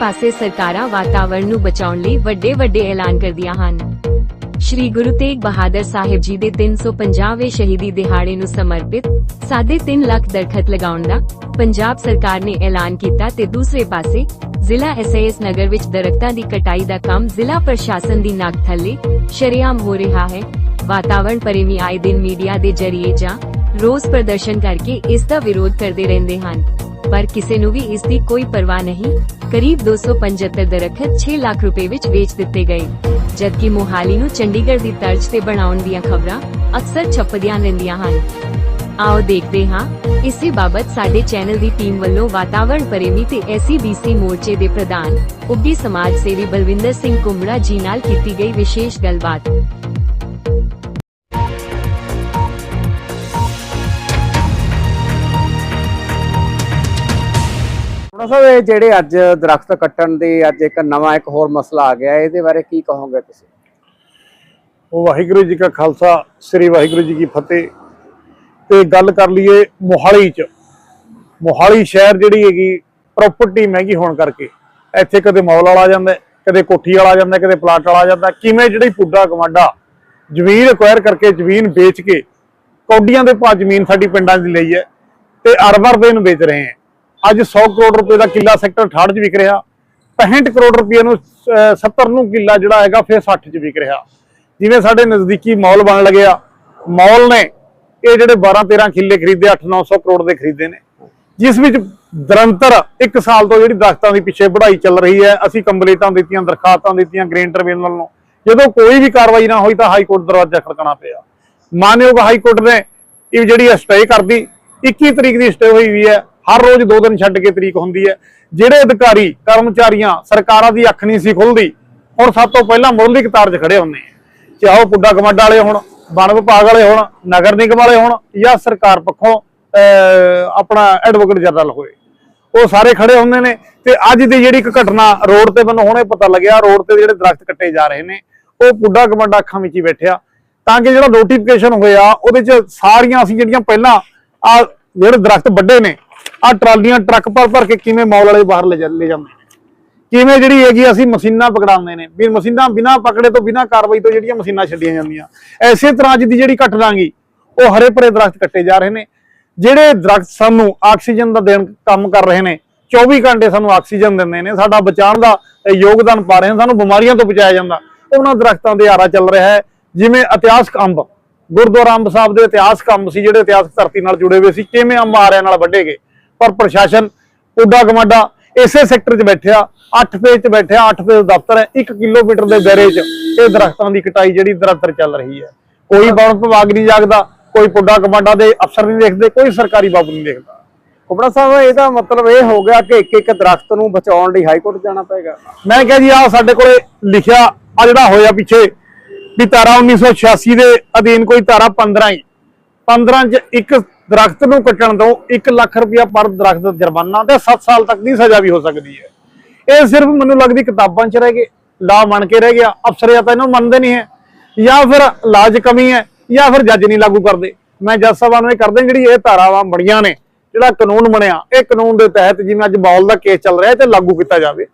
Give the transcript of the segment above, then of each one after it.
ਪਾਸੇ ਸਰਕਾਰਾਂ ਵਾਤਾਵਰਣ ਨੂੰ ਬਚਾਉਣ ਲਈ ਵੱਡੇ ਵੱਡੇ ਐਲਾਨ ਕਰਦੀਆਂ ਹਨ। ਸ਼੍ਰੀ ਗੁਰੂ ਤੇਗ ਬਹਾਦਰ ਸਾਹਿਬ ਜੀ ਦੇ 350ਵੇਂ ਸ਼ਹੀਦੀ ਦਿਹਾੜੇ ਨੂੰ ਸਮਰਪਿਤ ਸਾਢੇ ਤਿੰਨ ਲੱਖ ਦਰਖਤ ਲਗਾਉਣ ਦਾ ਪੰਜਾਬ ਸਰਕਾਰ ਨੇ ਐਲਾਨ ਕੀਤਾ ਤੇ ਦੂਸਰੇ ਪਾਸੇ ਜ਼ਿਲ੍ਹਾ ਐਸਐਸ ਨਗਰ ਵਿੱਚ ਦਰਖਤਾਂ ਦੀ ਕਟਾਈ ਦਾ ਕੰਮ ਜ਼ਿਲ੍ਹਾ ਪ੍ਰਸ਼ਾਸਨ ਦੀ ਨੱਕ ਥੱਲੇ ਸ਼ਰੇਆਮ ਹੋ ਰਿਹਾ ਹੈ। ਵਾਤਾਵਰਣ ਪ੍ਰੇਮੀ ਆਏ ਦਿਨ ਮੀਡੀਆ ਦੇ ਜ਼ਰੀਏ ਜਾਂ ਰੋਸ ਪ੍ਰਦਰਸ਼ਨ ਕਰਕੇ ਇਸ ਦਾ ਵਿਰੋਧ ਕਰਦੇ ਰਹਿੰਦੇ ਹਨ। ਪਰ ਕਿਸੇ ਨੂੰ ਵੀ ਇਸ ਦੀ ਕੋਈ ਪਰਵਾਹ ਨਹੀਂ। ਕਰੀਬ 275 ਦਰਖਤ 6 ਲੱਖ ਰੁਪਏ ਵਿੱਚ ਵੇਚ ਦਿੱਤੇ ਗਏ। ਜਦਕਿ ਮੋਹਾਲੀ ਨੂੰ ਚੰਡੀਗੜ੍ਹ ਦੀ ਤਰਜ਼ ਤੇ ਬਣਾਉਣ ਦੀਆਂ ਖਬਰਾਂ ਅਕਸਰ ਛਪਦੀਆਂ ਰਹਿੰਦੀਆਂ ਹਨ। ਆਓ ਦੇਖਦੇ ਹਾਂ, ਇਸੇ ਬਾਬਤ ਸਾਡੇ ਚੈਨਲ ਦੀ ਟੀਮ ਵੱਲੋਂ ਵਾਤਾਵਰਣ ਪ੍ਰੇਮੀ ਤੇ ਐਸਸੀਬੀਸੀ ਮੋਰਚੇ ਦੇ ਪ੍ਰਧਾਨ ਉੱਗੀ ਸਮਾਜ ਸੇਵੀ ਬਲਵਿੰਦਰ ਸਿੰਘ ਕੁੰਬੜਾ ਜੀ ਨਾਲ ਕੀਤੀ ਗਈ ਵਿਸ਼ੇਸ਼ ਗੱਲਬਾਤ। ਉਹਨਾਂ ਸਾਹਿਬ ਇਹ ਜਿਹੜੇ ਅੱਜ ਦਰਖਤ ਕੱਟਣ ਦੇ ਅੱਜ ਇੱਕ ਨਵਾਂ ਇੱਕ ਹੋਰ ਮਸਲਾ ਆ ਗਿਆ, ਇਹਦੇ ਬਾਰੇ ਕੀ ਕਹੋਗੇ ਤੁਸੀਂ? ਉਹ ਵਾਹਿਗੁਰੂ ਜੀ ਕਾ ਖਾਲਸਾ, ਸ੍ਰੀ ਵਾਹਿਗੁਰੂ ਜੀ ਕੀ ਫਤਿਹ। ਤੇ ਗੱਲ ਕਰ ਲਈਏ ਮੋਹਾਲੀ ਚ। ਮੋਹਾਲੀ ਸ਼ਹਿਰ ਜਿਹੜੀ ਹੈਗੀ ਪ੍ਰਾਪਰਟੀ ਮਹਿੰਗੀ ਹੋਣ ਕਰਕੇ ਇੱਥੇ ਕਦੇ ਮੌਲ ਵਾਲਾ ਆ ਜਾਂਦਾ, ਕਦੇ ਕੋਠੀ ਵਾਲਾ ਆ ਜਾਂਦਾ, ਕਦੇ ਪਲਾਟ ਵਾਲਾ ਆ ਜਾਂਦਾ। ਕਿਵੇਂ ਜਿਹੜੀ ਪੁੱਡਾ ਕਮਾਡਾ ਜ਼ਮੀਨ ਐਕਵਾਇਰ ਕਰਕੇ ਜ਼ਮੀਨ ਵੇਚ ਕੇ ਕੌਡੀਆਂ ਦੇ ਭਾਅ ਜ਼ਮੀਨ ਸਾਡੀ ਪਿੰਡਾਂ ਦੀ ਲਈ ਹੈ ਤੇ ਅਰਬ ਰੁਪਏ ਨੂੰ ਵੇਚ ਰਹੇ ਹੈ। ਅੱਜ 100 ਕਰੋੜ ਰੁਪਏ ਦਾ ਕਿੱਲਾ ਸੈਕਟਰ 68 'ਚ ਵਿਕ ਰਿਹਾ। 65 ਕਰੋੜ ਰੁਪਏ ਨੂੰ ਅਹ, 70 ਨੂੰ ਕਿੱਲਾ ਜਿਹੜਾ ਹੈਗਾ ਫਿਰ 60 'ਚ ਵਿਕ ਰਿਹਾ। ਜਿਵੇਂ ਸਾਡੇ ਨਜ਼ਦੀਕੀ ਮਾਲ ਬਣ ਲੱਗਿਆ ਮਾਲ ਨੇ ਇਹ ਜਿਹੜੇ 12 13 ਕਿੱਲੇ ਖਰੀਦੇ 8 900 ਕਰੋੜ ਦੇ ਖਰੀਦੇ ਨੇ। ਜਿਸ ਵਿੱਚ ਨਿਰੰਤਰ 1 ਸਾਲ ਤੋਂ ਜਿਹੜੀ ਦਰਖਤਾਂ ਦੀ ਪਿੱਛੇ ਵਧਾਈ ਚੱਲ ਰਹੀ ਹੈ ਅਸੀਂ ਕੰਪਲੀਟਾਂ ਦਿੱਤੀਆਂ ਦਰਖਾਸਤਾਂ ਦਿੱਤੀਆਂ ਗ੍ਰੇਨ ਟ੍ਰਿਬਿਊਨਲ ਨੂੰ। ਜਦੋਂ ਕੋਈ ਵੀ ਕਾਰਵਾਈ ਨਾ ਹੋਈ ਤਾਂ ਹਾਈ ਕੋਰਟ ਦਰਵਾਜ਼ਾ ਖੜਕਣਾ ਪਿਆ। ਮਾਨਯੋਗ ਹਾਈ ਕੋਰਟ ਨੇ ਇਹ ਜਿਹੜੀ ਸਟੇ ਕਰਦੀ 21 ਤਰੀਕ ਦੀ ਸਟੇ ਹੋਈ ਵੀ ਹੈ। ਹਰ ਰੋਜ਼ ਦੋ ਦਿਨ ਛੱਡ ਕੇ ਤਰੀਕ ਹੁੰਦੀ ਹੈ। ਜਿਹੜੇ ਅਧਿਕਾਰੀ ਕਰਮਚਾਰੀਆਂ ਸਰਕਾਰਾਂ ਦੀ ਅੱਖ ਨਹੀਂ ਸੀ ਖੁੱਲਦੀ ਹੁਣ ਸਭ ਤੋਂ ਪਹਿਲਾਂ ਮੁੱਢਲੀ ਕਤਾਰ 'ਚ ਖੜੇ ਹੁੰਦੇ ਆ। ਚਾਹੇ ਉਹ ਪੁੱਡਾ ਕਮਾਡਾ ਵਾਲੇ ਹੋਣ ਵਣ ਵਿਭਾਗ ਵਾਲੇ ਹੋਣ ਨਗਰ ਨਿਗਮ ਵਾਲੇ ਹੋਣ ਜਾਂ ਸਰਕਾਰ ਪੱਖੋਂ ਅਹ, ਆਪਣਾ ਐਡਵੋਕੇਟ ਜਨਰਲ ਹੋਏ। ਉਹ ਸਾਰੇ ਖੜੇ ਹੁੰਦੇ ਨੇ ਤੇ ਅੱਜ ਦੀ ਜਿਹੜੀ ਇੱਕ ਘਟਨਾ ਰੋਡ ਤੇ ਮੈਨੂੰ ਹੁਣੇ ਪਤਾ ਲੱਗਿਆ ਰੋਡ ਤੇ ਜਿਹੜੇ ਦਰਖਤ ਕੱਟੇ ਜਾ ਰਹੇ ਨੇ ਉਹ ਪੁੱਡਾ ਕਮਾਡਾ ਅੱਖਾਂ ਵਿੱਚ ਹੀ ਬੈਠਿਆ। ਤਾਂ ਕਿ ਜਿਹੜਾ ਨੋਟੀਫਿਕੇਸ਼ਨ ਹੋਇਆ ਉਹਦੇ ਚ ਸਾਰੀਆਂ ਅਸੀਂ ਜਿਹੜੀਆਂ ਪਹਿਲਾਂ ਆ ਜਿਹੜੇ ਦਰਖਤ ਵੱਡੇ ਨੇ ਆ ਟਰਾਲੀਆਂ ਟਰੱਕ ਭਰ ਭਰ ਕੇ ਕਿਵੇਂ ਮੌਲ ਵਾਲੇ ਬਾਹਰ ਲੈ ਜਾ- ਜਾਂਦੇ ਨੇ? ਕਿਵੇਂ ਜਿਹੜੀ ਹੈਗੀ ਅਸੀਂ ਮਸ਼ੀਨਾਂ ਪਕੜਾਉਂਦੇ ਨੇ? ਵੀ ਮਸ਼ੀਨਾਂ ਬਿਨਾਂ ਪਕੜੇ ਤੋਂ ਬਿਨਾਂ ਕਾਰਵਾਈ ਤੋਂ ਜਿਹੜੀਆਂ ਮਸ਼ੀਨਾਂ ਛੱਡੀਆਂ ਜਾਂਦੀਆਂ। ਐਸੇ ਤਰ੍ਹਾਂ ਅੱਜ ਦੀ ਜਿਹੜੀ ਘਟਨਾਗੀ ਉਹ ਹਰੇ ਭਰੇ ਦਰਖਤ ਕੱਟੇ ਜਾ ਰਹੇ ਨੇ। ਜਿਹੜੇ ਦਰਖਤ ਸਾਨੂੰ ਆਕਸੀਜਨ ਦਾ ਦੇਣ ਕੰਮ ਕਰ ਰਹੇ ਨੇ 24 ਘੰਟੇ ਸਾਨੂੰ ਆਕਸੀਜਨ ਦਿੰਦੇ ਨੇ। ਸਾਡਾ ਬਚਾਉਣ ਦਾ ਯੋਗਦਾਨ ਪਾ ਰਹੇ ਨੇ, ਸਾਨੂੰ ਬਿਮਾਰੀਆਂ ਤੋਂ ਬਚਾਇਆ ਜਾਂਦਾ। ਉਹਨਾਂ ਦਰਖਤਾਂ ਦੇ ਆਰਾ ਚੱਲ ਰਿਹਾ ਹੈ, ਜਿਵੇਂ ਇਤਿਹਾਸਕ ਅੰਬ। ਗੁਰਦੁਆਰਾ ਅੰਬ ਸਾਹਿਬ ਦੇ ਇਤਿਹਾਸਕ ਅੰਬ ਸੀ, ਜਿਹੜੇ ਇਤਿਹਾਸਕ ਧਰਤੀ ਨਾਲ ਜੁੜੇ ਹੋਏ ਸੀ। ਕਿਵੇਂ ਅੰਬ ਆਰਿਆਂ ਨਾਲ ਵੱਢੇ ਗਏ? ਪਰ ਪ੍ਰਸ਼ਾਸਨ ਉੱਡਾ ਗਮਾਡਾ ਇਸੇ ਸੈਕਟਰ 'ਚ ਬੈਠਿਆ 8 ਫੇਜ਼ 'ਚ ਬੈਠਿਆ 8 ਫੇਜ਼ ਦਫ਼ਤਰ ਹੈ 1 ਕਿਲੋਮੀਟਰ ਦੇ ਦਾਇਰੇ 'ਚ ਇਹ ਦਰਖਤਾਂ ਦੀ ਕਟਾਈ ਜਿਹੜੀ ਨਿਰੰਤਰ ਚੱਲ ਰਹੀ ਹੈ। ਕੋਈ ਵਣ ਵਿਭਾਗ ਨਹੀਂ ਜਾਗਦਾ ਕੋਈ ਪੁੱਡਾ ਕਮਾਂਡਾ ਦੇ ਅਫਸਰ ਨਹੀਂ ਦੇਖਦੇ ਕੋਈ ਸਰਕਾਰੀ ਬਾਬੂ ਨਹੀਂ ਦੇਖਦਾ। ਕੁਬੜਾ ਸਾਹਿਬ ਇਹਦਾ ਮਤਲਬ ਇਹ ਹੋ ਗਿਆ ਕਿ ਇੱਕ ਇੱਕ ਦਰਖਤ ਨੂੰ ਬਚਾਉਣ ਲਈ ਹਾਈ ਕੋਰਟ ਜਾਣਾ ਪਏਗਾ। ਮੈਂ ਕਿਹਾ ਜੀ ਆ ਸਾਡੇ ਕੋਲੇ ਲਿਖਿਆ ਆ ਜਿਹੜਾ ਹੋਇਆ ਪਿੱਛੇ ਵੀ ਧਾਰਾ 1986 ਦੇ ਅਧੀਨ ਕੋਈ ਧਾਰਾ 15 ਹੀ 15 ਚ ਇੱਕ ਦਰਖਤ ਨੂੰ ਕੱਟਣ ਤੋਂ 1 ਲੱਖ ਰੁਪਇਆ ਪਰ ਦਰਖਤ ਜੁਰਮਾਨਾ ਤੇ 7 ਸਾਲ ਤੱਕ ਦੀ ਸਜ਼ਾ ਵੀ ਹੋ ਸਕਦੀ ਹੈ। ਇਹ ਸਿਰਫ ਮੈਨੂੰ ਲੱਗਦੀ ਕਿਤਾਬਾਂ 'ਚ ਰਹਿ ਗਏ, ਲਾ ਬਣ ਕੇ ਰਹਿ ਗਿਆ, ਅਫਸਰ ਜਾਂ ਤਾਂ ਇਹਨੂੰ ਮੰਨਦੇ ਨਹੀਂ ਹੈ, ਜਾਂ ਫਿਰ ਲਾਜ ਕਮੀ ਹੈ, ਜਾਂ ਫਿਰ ਜੱਜ ਨਹੀਂ ਲਾਗੂ ਕਰਦੇ। ਮੈਂ ਜੱਜ ਸਾਹਿਬਾਂ ਨੂੰ ਇਹ ਕਰਦੇ ਜਿਹੜੀ ਇਹ ਧਾਰਾਵਾਂ ਬਣੀਆਂ ਨੇ, ਜਿਹੜਾ ਕਾਨੂੰਨ ਬਣਿਆ, ਇਹ ਕਾਨੂੰਨ ਦੇ ਤਹਿਤ ਜਿਵੇਂ ਅੱਜ ਬਾਲ ਦਾ ਕੇਸ ਚੱਲ ਰਿਹਾ ਤੇ ਲਾਗੂ ਕੀਤਾ ਜਾਵੇ।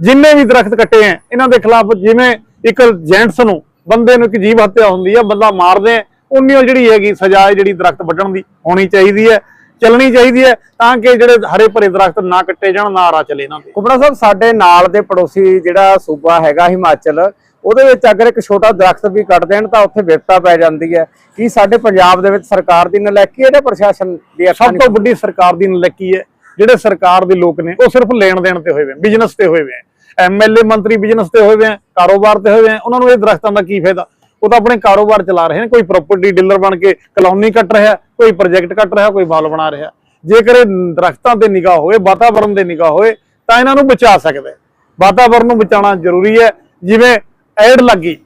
ਜਿੰਨੇ ਵੀ ਦਰਖਤ ਕੱਟੇ ਐ ਇਹਨਾਂ ਦੇ ਖਿਲਾਫ ਜਿਵੇਂ ਇੱਕ ਜੈਂਟਸ ਨੂੰ, ਬੰਦੇ ਨੂੰ ਇੱਕ ਜੀਵ ਹੱਤਿਆ ਹੁੰਦੀ ਆ ਬੰਦਾ ਮਾਰਦੇ ਆ ਉਨੀ ਜਿਹੜੀ ਹੈਗੀ ਸਜ਼ਾ ਜਿਹੜੀ ਦਰਖਤ ਵੱਢਣ ਦੀ ਹੋਣੀ ਚਾਹੀਦੀ ਹੈ ਚੱਲਣੀ ਚਾਹੀਦੀ ਹੈ ਤਾਂ ਕਿ ਜਿਹੜੇ ਹਰੇ ਭਰੇ ਦਰਖਤ ਨਾ ਕੱਟੇ ਜਾਣ ਨਾ ਆਰਾ ਚੱਲੇ ਤੇ ਕੁਬੜਾ ਸਾਹਿਬ ਸਾਡੇ ਨਾਲ ਦੇ ਪੜੋਸੀ ਜਿਹੜਾ ਸੂਬਾ ਹੈਗਾ ਹਿਮਾਚਲ ਉਹਦੇ ਵਿੱਚ ਅਗਰ ਇੱਕ ਛੋਟਾ ਦਰਖਤ ਵੀ ਕੱਟ ਦੇਣ ਤਾਂ ਉੱਥੇ ਵਿਪਤਾ ਪੈ ਜਾਂਦੀ ਹੈ। ਕੀ ਸਾਡੇ ਪੰਜਾਬ ਦੇ ਵਿੱਚ ਸਰਕਾਰ ਦੀ ਨਲਾਇਕੀ ਹੈ ਜਾਂ ਪ੍ਰਸ਼ਾਸਨ ਦੀ ਸਭ ਤੋਂ ਵੱਡੀ ਸਰਕਾਰ ਦੀ ਨਲਕੀ ਹੈ ਜਿਹੜੇ ਸਰਕਾਰ ਦੇ ਲੋਕ ਨੇ ਉਹ ਸਿਰਫ ਲੈਣ ਦੇਣ ਤੇ ਹੋਏ ਵੇ ਬਿਜ਼ਨਸ ਤੇ ਹੋਏ ਵੇ ਐਮਐਲਏ ਮੰਤਰੀ ਬਿਜ਼ਨਸ ਤੇ ਹੋਏ ਵੇ ਕਾਰੋਬਾਰ ਤੇ ਹੋਏ ਵੇ ਉਹਨਾਂ ਨੂੰ ਇਹ ਦਰਖਤਾਂ ਦਾ ਕੀ ਫਾਇਦਾ? ਉਹ ਤਾਂ ਆਪਣੇ ਕਾਰੋਬਾਰ ਚਲਾ ਰਹੇ ਨੇ, ਕੋਈ ਪ੍ਰਾਪਰਟੀ ਡੀਲਰ ਬਣ ਕੇ ਕਲੋਨੀ ਕੱਟ ਰਿਹਾ, ਕੋਈ ਪ੍ਰੋਜੈਕਟ ਕੱਟ ਰਿਹਾ, ਕੋਈ ਮਾਲ ਬਣਾ ਰਿਹਾ। ਜੇਕਰ ਇਹ ਦਰਖਤਾਂ ਤੇ ਨਿਗਾਹ ਹੋਵੇ ਵਾਤਾਵਰਣ ਤੇ ਨਿਗਾਹ ਹੋਵੇ, ਤਾਂ ਇਹਨਾਂ ਨੂੰ ਬਚਾ ਸਕਦੇ ਵਾਤਾਵਰਣ ਨੂੰ ਬਚਾਉਣਾ ਜ਼ਰੂਰੀ ਹੈ। ਜਿਵੇਂ ਐਡ ਲੱਗੀ,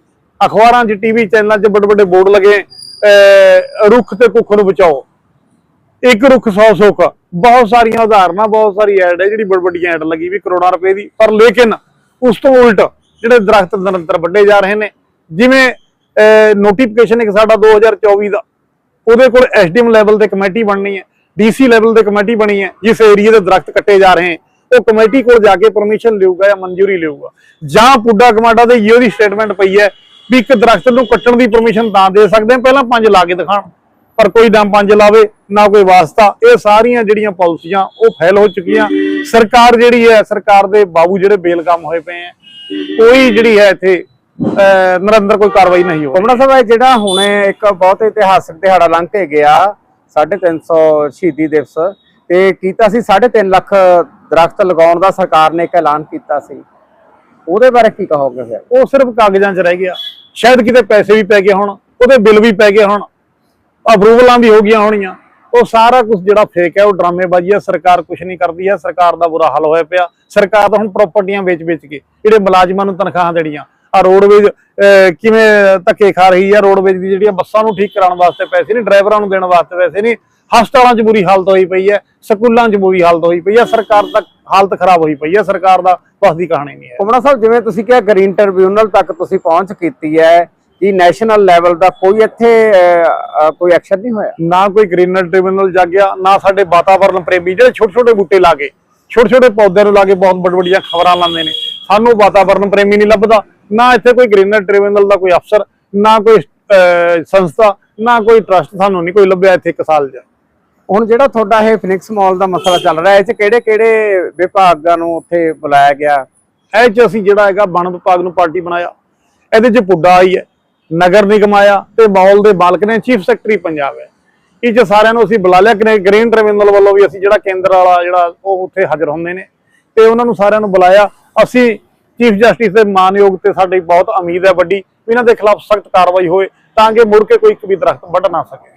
ਅਖਬਾਰਾਂ 'ਚ, ਟੀਵੀ ਚੈਨਲਾਂ 'ਚ ਵੱਡੇ ਵੱਡੇ ਬੋਰਡ ਲੱਗੇ ਰੁੱਖ ਤੇ ਕੁੱਖ ਨੂੰ ਬਚਾਓ। ਇੱਕ ਰੁੱਖ 100 ਸੁੱਖ, ਬਹੁਤ ਸਾਰੀਆਂ ਉਦਾਹਰਨਾਂ, ਬਹੁਤ ਸਾਰੀ ਐਡ ਹੈ ਜਿਹੜੀ ਬੜ ਵੱਡੀਆਂ ਐਡ ਲੱਗੀ ਵੀ ਕਰੋੜਾਂ ਰੁਪਏ ਦੀ। ਪਰ ਲੇਕਿਨ ਉਸ ਤੋਂ ਉਲਟ ਜਿਹੜੇ ਦਰਖਤ ਨਿਰੰਤਰ ਵੱਡੇ ਜਾ ਰਹੇ ਨੇ, ਜਿਵੇਂ ਨੋਟੀਫਿਕੇਸ਼ਨ ਇੱਕ ਸਾਡਾ 2024 ਦਾ। ਉਹਦੇ ਕੋਲ ਐਸਡੀਐਮ ਲੈਵਲ ਤੇ ਕਮੇਟੀ ਬਣਨੀ ਹੈ ਡੀਸੀ ਲੈਵਲ ਤੇ ਕਮੇਟੀ ਬਣੀ ਹੈ, ਜਿਸ ਏਰੀਆ ਦੇ ਦਰਖਤ ਕੱਟੇ ਜਾ ਰਹੇ ਹਨ ਉਹ ਕਮੇਟੀ ਕੋਲ ਜਾ ਕੇ ਪਰਮਿਸ਼ਨ ਲਿਊਗਾ ਜਾਂ ਮਨਜ਼ੂਰੀ ਲਿਊਗਾ। ਜਾਂ ਪੁੱਡਾ ਕਮਾਡਾ ਦੇ ਯੋ ਦੀ ਸਟੇਟਮੈਂਟ ਪਈ ਹੈ ਵੀ ਇੱਕ ਦਰਖਤ ਨੂੰ ਕੱਟਣ ਦੀ ਪਰਮਿਸ਼ਨ ਤਾਂ ਦੇ ਸਕਦੇ ਆ ਪਹਿਲਾਂ ਪੰਜ ਲਾ ਕੇ ਦਿਖਾਣ ਪਰ ਕੋਈ ਨਾ ਪੰਜ ਲਾਵੇ, ਨਾ ਕੋਈ ਵਾਸਤਾ। ਇਹ ਸਾਰੀਆਂ ਜਿਹੜੀਆਂ ਪਾਲਿਸੀਆਂ ਉਹ ਫੈਲ ਹੋ ਚੁੱਕੀਆਂ। ਸਰਕਾਰ ਜਿਹੜੀ ਹੈ, ਸਰਕਾਰ ਦੇ ਬਾਬੂ ਜਿਹੜੇ ਬੇਲਗਾਮ ਹੋਏ ਪਏ ਆ ਕੋਈ ਜਿਹੜੀ ਹੈ ਇੱਥੇ ਅਹ, ਨਿਰੰਤਰ ਕੋਈ ਕਾਰਵਾਈ ਨਹੀਂ ਹੋ ਕੁਮੜਾ ਸਾਹਿਬ ਜਿਹੜਾ ਹੁਣੇ ਇੱਕ ਬਹੁਤ ਇਤਿਹਾਸਕ ਦਿਹਾੜਾ ਲੰਘ ਕੇ ਗਿਆ 350 ਸ਼ਹੀਦੀ ਦਿਵਸ ਤੇ ਕੀਤਾ ਸੀ 3.5 ਲੱਖ ਦਰਖਤ ਲਗਾਉਣ ਦਾ ਸਰਕਾਰ ਨੇ ਇੱਕ ਐਲਾਨ ਕੀਤਾ ਸੀ। ਉਹਦੇ ਬਾਰੇ ਕੀ ਕਹੋਗੇ ਫਿਰ? ਉਹ ਸਿਰਫ ਕਾਗਜ਼ਾਂ 'ਚ ਰਹਿ ਗਿਆ। ਸ਼ਾਇਦ ਕਿਤੇ ਪੈਸੇ ਵੀ ਪੈ ਗਏ ਹੋਣ ਉਹਦੇ ਬਿੱਲ ਵੀ ਪੈ ਗਏ ਹੋਣ ਅਪਰੂਵਲਾਂ ਵੀ ਹੋ ਗਈਆਂ ਹੋਣੀਆਂ। ਉਹ ਸਾਰਾ ਕੁਝ ਜਿਹੜਾ ਫੇਕ ਹੈ ਉਹ ਡਰਾਮੇਬਾਜ਼ੀ ਹੈ ਸਰਕਾਰ ਕੁਝ ਨਹੀਂ ਕਰਦੀ ਹੈ ਸਰਕਾਰ ਦਾ ਬੁਰਾ ਹਾਲ ਹੋਇਆ ਪਿਆ। ਸਰਕਾਰ ਤਾਂ ਹੁਣ ਪ੍ਰਾਪਰਟੀਆਂ ਵੇਚ-ਵੇਚ ਕੇ ਜਿਹੜੇ ਮੁਲਾਜ਼ਮਾਂ ਨੂੰ ਤਨਖਾਹਾਂ ਦੇਣੀਆਂ ਆ ਰੋਡਵੇਜ ਕਿਵੇਂ ਧੱਕੇ ਖਾ ਰਹੀ ਹੈ ਰੋਡਵੇਜ ਦੀ ਜਿਹੜੀਆਂ ਬੱਸਾਂ ਨੂੰ ਠੀਕ ਕਰਾਉਣ ਵਾਸਤੇ ਪੈਸੇ ਨਹੀਂ ਡਰਾਈਵਰਾਂ ਨੂੰ ਦੇਣ ਵਾਸਤੇ ਪੈਸੇ ਨਹੀਂ ਹਸਪਤਾਲਾਂ 'ਚ ਬੁਰੀ ਹਾਲਤ ਹੋਈ ਪਈ ਹੈ ਸਕੂਲਾਂ 'ਚ ਬੁਰੀ ਹਾਲਤ ਹੋਈ ਪਈ ਹੈ ਸਰਕਾਰ ਤੱਕ ਹਾਲਤ ਖਰਾਬ ਹੋਈ ਪਈ ਹੈ ਸਰਕਾਰ ਦਾ ਬਸ ਦੀ ਕਹਾਣੀ ਨਹੀਂ ਹੈ। ਕੁਮੜਾ ਸਾਹਿਬ ਜਿਵੇਂ ਤੁਸੀਂ ਕਿਹਾ ਗ੍ਰੀਨ ਟ੍ਰਿਬਿਊਨਲ ਤੱਕ ਤੁਸੀਂ ਪਹੁੰਚ ਕੀਤੀ ਹੈ ਕਿ ਨੈਸ਼ਨਲ ਲੈਵਲ ਦਾ ਕੋਈ ਇੱਥੇ ਕੋਈ ਐਕਸ਼ਨ ਨਹੀਂ ਹੋਇਆ? ਨਾ ਕੋਈ ਗ੍ਰੀਨਰ ਟ੍ਰਿਬਿਊਨਲ ਜਾਗਿਆ ਨਾ ਸਾਡੇ ਵਾਤਾਵਰਣ ਪ੍ਰੇਮੀ ਜਿਹੜੇ ਛੋਟੇ ਛੋਟੇ ਬੂਟੇ ਲਾ ਕੇ ਛੋਟੇ ਛੋਟੇ ਪੌਦਿਆਂ ਨੂੰ ਲਾ ਕੇ ਬਹੁਤ ਵੱਡ ਵੱਡੀਆਂ ਖਬਰਾਂ ਲਾਉਂਦੇ ਨੇ। ਸਾਨੂੰ ਵਾਤਾਵਰਣ ਪ੍ਰੇਮੀ ਨਹੀਂ ਲੱਭਦਾ ਨਾ ਇੱਥੇ ਕੋਈ ਗ੍ਰੀਨਰ ਟ੍ਰਿਬਿਊਨਲ ਦਾ ਕੋਈ ਅਫਸਰ ਨਾ ਕੋਈ ਸੰਸਥਾ ਨਾ ਕੋਈ ਟਰਸਟ ਸਾਨੂੰ ਨਹੀਂ ਕੋਈ ਲੱਭਿਆ ਇੱਥੇ ਇੱਕ ਸਾਲ 'ਚ। ਹੁਣ ਜਿਹੜਾ ਤੁਹਾਡਾ ਇਹ ਫਿਨਿਕਸ ਮਾਲ ਦਾ ਮਸਲਾ ਚੱਲ ਰਿਹਾ ਇਹ ਚ ਕਿਹੜੇ ਕਿਹੜੇ ਵਿਭਾਗਾਂ ਨੂੰ ਉੱਥੇ ਬੁਲਾਇਆ ਗਿਆ? ਇਹ 'ਚ ਅਸੀਂ ਜਿਹੜਾ ਹੈਗਾ ਵਣ ਵਿਭਾਗ ਨੂੰ ਪਾਰਟੀ ਬਣਾਇਆ। ਇਹਦੇ 'ਚ ਪੁੱਡਾ ਆਈ ਹੈ ਨਗਰ ਨਿਗਮ ਆਇਆ ਤੇ ਮਾਹੌਲ ਦੇ ਮਾਲਕ ਨੇ ਚੀਫ ਸੈਕਟਰੀ ਪੰਜਾਬ ਹੈ। ਇਹ 'ਚ ਸਾਰਿਆਂ ਨੂੰ ਅਸੀਂ ਬੁਲਾ ਲਿਆ ਕਿ ਗ੍ਰੀਨ ਟ੍ਰਿਬਿਊਨਲ ਵੱਲੋਂ ਵੀ ਅਸੀਂ ਜਿਹੜਾ ਕੇਂਦਰ ਵਾਲਾ ਜਿਹੜਾ ਉਹ ਉੱਥੇ ਹਾਜ਼ਰ ਹੁੰਦੇ ਨੇ। ਤੇ ਉਹਨਾਂ ਨੂੰ ਸਾਰਿਆਂ ਨੂੰ ਬੁਲਾਇਆ। ਅਸੀਂ ਚੀਫ ਜਸਟਿਸ ਦੇ ਮਾਨਯੋਗ ਤੇ ਸਾਡੀ ਬਹੁਤ ਉਮੀਦ ਹੈ ਵੱਡੀ ਇਹਨਾਂ ਦੇ ਖਿਲਾਫ ਸਖਤ ਕਾਰਵਾਈ ਹੋਏ ਤਾਂ ਕਿ ਮੁੜ ਕੇ ਕੋਈ ਇੱਕ ਵੀ ਦਰਖਤ ਵੱਢ ਨਾ ਸਕੇ।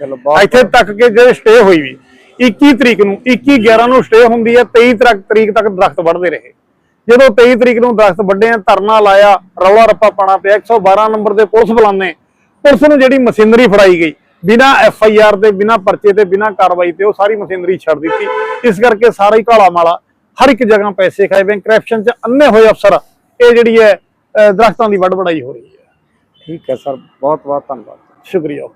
ਚਲੋ ਇੱਥੇ ਤੱਕ ਕਿ ਜਿਹੜੇ ਸਟੇ ਹੋਈ ਵੀ 21 ਤਰੀਕ ਨੂੰ 21 11 ਨੂੰ ਸਟੇ ਹੁੰਦੀ ਹੈ 23 ਤੱਕ ਤਰੀਕ ਤੱਕ ਦਰਖਤ ਵੱਢਦੇ ਰਹੇ। ਜਦੋਂ 23 ਤਰੀਕ ਨੂੰ ਦਰਖਤ ਵੱਢੇ ਆ ਧਰਨਾ ਲਾਇਆ ਰੌਲਾ ਰੱਪਾ ਪਾਣਾ ਪਿਆ 112 ਨੰਬਰ ਤੇ ਪੁਲਿਸ ਬੁਲਾਉਂਦੇ ਪੁਲਿਸ ਨੂੰ ਜਿਹੜੀ ਮਸ਼ੀਨਰੀ ਫੜਾਈ ਗਈ ਬਿਨਾ ਐਫ ਆਈ ਆਰ ਤੇ ਬਿਨਾ ਪਰਚੇ ਤੇ ਬਿਨਾ ਕਾਰਵਾਈ ਤੇ ਉਹ ਸਾਰੀ ਮਸ਼ੀਨਰੀ ਛੱਡ ਦਿੱਤੀ। ਇਸ ਕਰਕੇ ਸਾਰਾ ਹੀ ਕਾਲਾ ਮਾਲਾ ਹਰ ਇੱਕ ਜਗ੍ਹਾ ਪੈਸੇ ਖਾਏ ਵੇ ਕਰਪਸ਼ਨ ਚ ਅੰਨੇ ਹੋਏ ਅਫਸਰ ਇਹ ਜਿਹੜੀ ਹੈ ਦਰਖਤਾਂ ਦੀ ਵੱਢ ਵੜਾਈ ਹੋ ਰਹੀ ਹੈ। ਠੀਕ ਹੈ ਸਰ ਬਹੁਤ ਬਹੁਤ ਧੰਨਵਾਦ। ਸ਼ੁਕਰੀਆ।